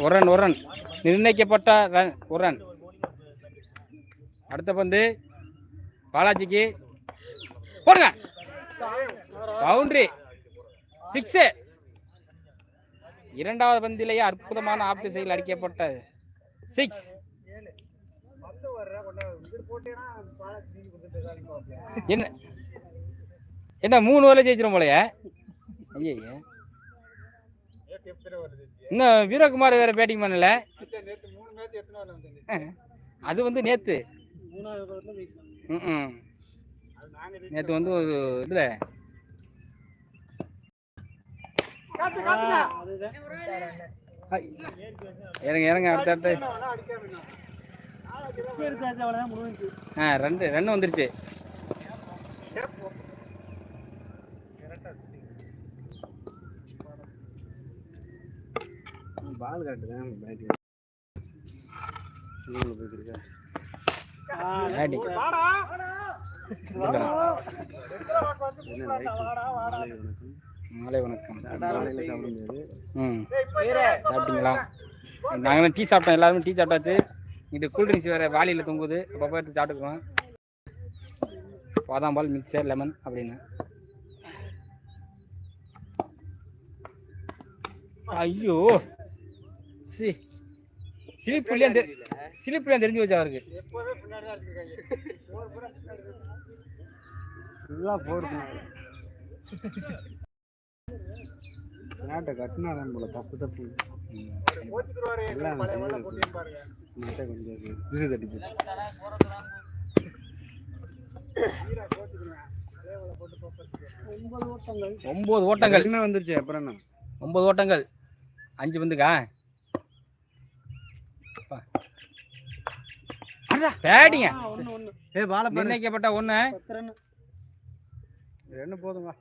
ஒரு ரன் ஒரு ரன் நிர்ணயிக்கப்பட்ட ரன் ஒரு ரன் அடுத்த பந்து பாலாஜிக்கு. போடுங்க. பவுண்டரி. சிக்ஸு இரண்டாவது பந்திலேயே அற்புதமான ஆப் திசையில் அடிக்கப்பட்ட சிக்ஸ் என்ன? என்ன மூணு வேலை ஜெயிச்சிரும் போலயே? ஐயா இன்னும் வீரகுமார் வேற பேட்டிங் பண்ணல. அது வந்து நேத்து. ம்ம். நேத்து வந்து ஒரு இதுல. இறங்க இறங்க அடுத்த அடுத்த. ரெண்டு ரெண்டு வந்துருச்சு. பால் கரெக்டு தான் பேட்டிங் மாலை வணக்கம். காலையில் சாப்பிட முடியாது ம். சாப்பிட்டீங்களா? நாங்களும் டீ சாப்பிட்டோம் எல்லாருமே டீ சாப்பிட்டாச்சு. இது கூல்ட்ரிங்க்ஸ் வேறு வாளியில் தொங்குது. அப்பப்போ எடுத்து சாப்பிட்டுக்குவோம். பாதாம் பால் மிக்சர் லெமன் அப்படின்னு. ஐயோ. சி. சிலிப்புலையும் தெ சிலிப்புலையும் தெரிஞ்சு வச்சா அவருக்கு. ஃபுல்லாக போடுது நாட்டை கட்டினா தான் போல? தப்பு தப்பு. எல்லாம் நாட்டை கொஞ்சம் திசு தட்டி போச்சு. ஒம்பது ஓட்டங்கள். என்ன வந்துருச்சு? அப்புறம் என்ன? ஒம்பது ஓட்டங்கள். அஞ்சு பந்துக்கா பேடிங்க. ஏ பாரு. நிர்ணயிக்கப்பட்ட ஒன்று ரெண்டு போதுங்க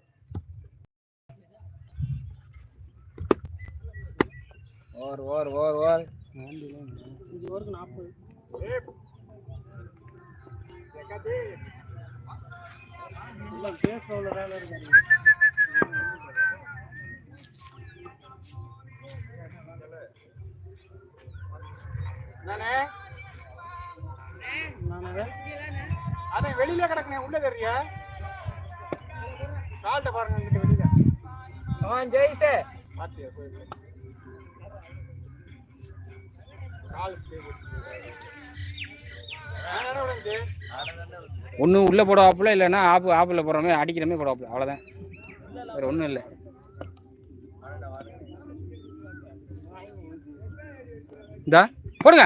ஓர் ஓர் ஓர் ஓர். அதான் வெளியில கிடக்குனே உள்ள தெரியா கால்ட்ட பாருங்க வெளியில. ஜெயிசே பாத்தியா போய் கால் ஒன்று உள்ளே போடுவாப்புல இல்லைன்னா ஆப்பு ஆப்பில் போடுறோமே அடிக்கிறமே போடுவாப்புல. அவ்வளோதான் வேறு ஒன்றும் இல்லை. இந்தா போடுங்க.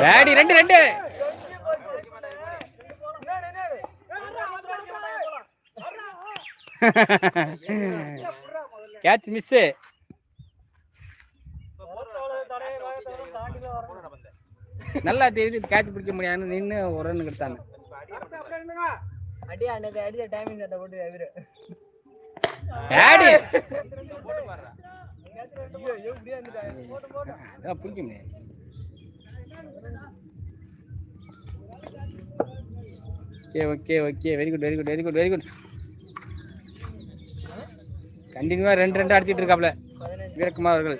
டேடி ரெண்டு ரெண்டு. கேட்ச் மிஸ்ஸு நல்லா தெரியுது கேட்ச் பிடிக்க முடியாதுன்னு நின்று ஒரு ரன் எடுத்தாங்க. அடி அன்னைக்கு அடிச்ச டைமிங் சட்டை போட்டு எதிரு பிடிக்க முடியாது. Okay okay okay very good very good very good very good கண்டினியூவாக ரெண்டு ரெண்டு அடிச்சிட்டு இருக்காப்ல. வீரகுமார் அவர்கள்.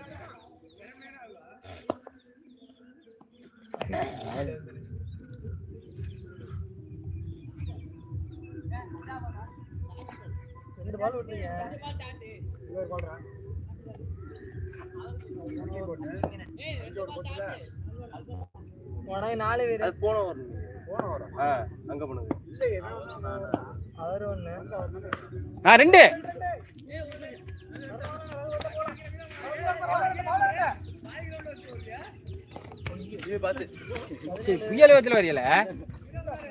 உனக்கு நாலு பேர். போன வரணும் அங்க ஒண்ணு ஆ ரெண்டு. புயல் வச்சல வரையல.